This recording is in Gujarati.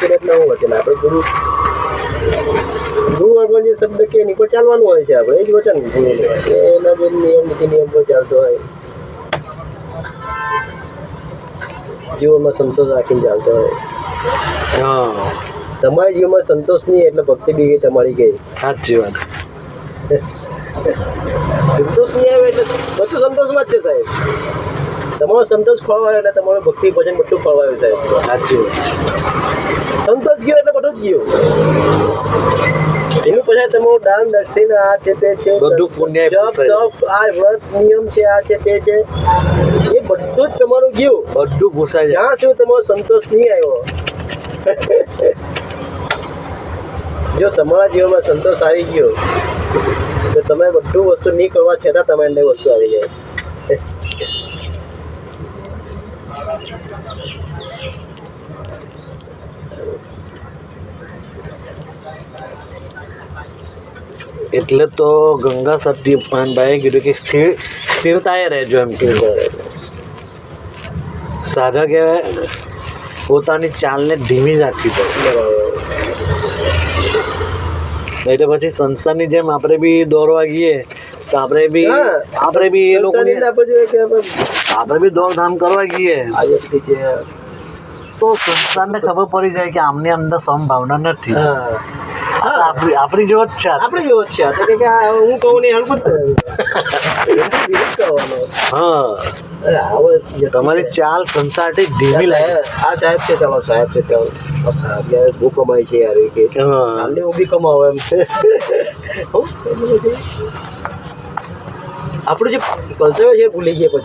વચન એટલે હું વચન આપણે ગુરુ ગુરુ વર્ગો જે શબ્દ કે એની પર ચાલવાનું હોય છે આપણે એ જ વચન ગુરુ એના જે નિયમ નીતિ નિયમ પર ચાલતો હોય. જીવનમાં સંતોષ રાખીને ચાલતો હોય. હા. તમારા જીવનમાં સંતોષ નહીં એટલે ભક્તિ બી ગઈ તમારી ગઈ સાચી વાત. સંતોષ નહીં આવે એટલે બધું સંતોષમાં જ છે સાહેબ. તમારો સંતોષ ખોળવાયો એટલે તમારું ભક્તિ ભજન બધું ખોળવાયું સાહેબ. સાચી વાત. સંતોષ ગયો એટલે બધું જ ગયું. એનું પછી તમારું દાન દક્ષિણા આ છે તે છે બધું પુણ્ય જપ આ વ્રત નિયમ છે આ છે તે છે. એ બધું જ તમારું ગયું. બધું ભૂસાઈ જાય. જ્યાં સુધી તમારો સંતોષ નહીં આવ્યો. જો તમારા જીવનમાં સંતોષ આવી ગયો તો તમે બધું વસ્તુ નહીં કરવા છતાં તમારી લઈ વસ્તુ આવી જાય. એટલે તો ગંગા સતી પાનભાઈએ કીધું કે સ્થિર સ્થિરતાએ રહેજો એમ કીધું સાધકે પોતાની ચાલને ધીમી રાખવી પડે. એટલે પછી સંસારની જેમ આપણે બી દોરવા ગઈએ તો આપણે બી આપણે બી એ લોકોની આપણે બી દોડધામ કરવા ગઈએ. આ વ્યક્તિ છે. તો સંતાનને ખબર પડી જાય કે આમની અંદર સમભાવના નથી. આપણી આપણી જેવો જ છે. આપણી જેવો જ છે. કે હું કહું ને હાલ મત કરે. એમ તો વિરોધ કરવાનો. હા તમારી ચાલ સંસારથી થી ધીમી લાગે. આ સાહેબ છે. ચાલો સાહેબ છે. ચાલો. સાહેબ યાર બહુ કમાય છે યાર કે. હા. હું બી કમાવો એમ. છે. આપણું જે કલ્ચર છે ભૂલી ગયા પછી.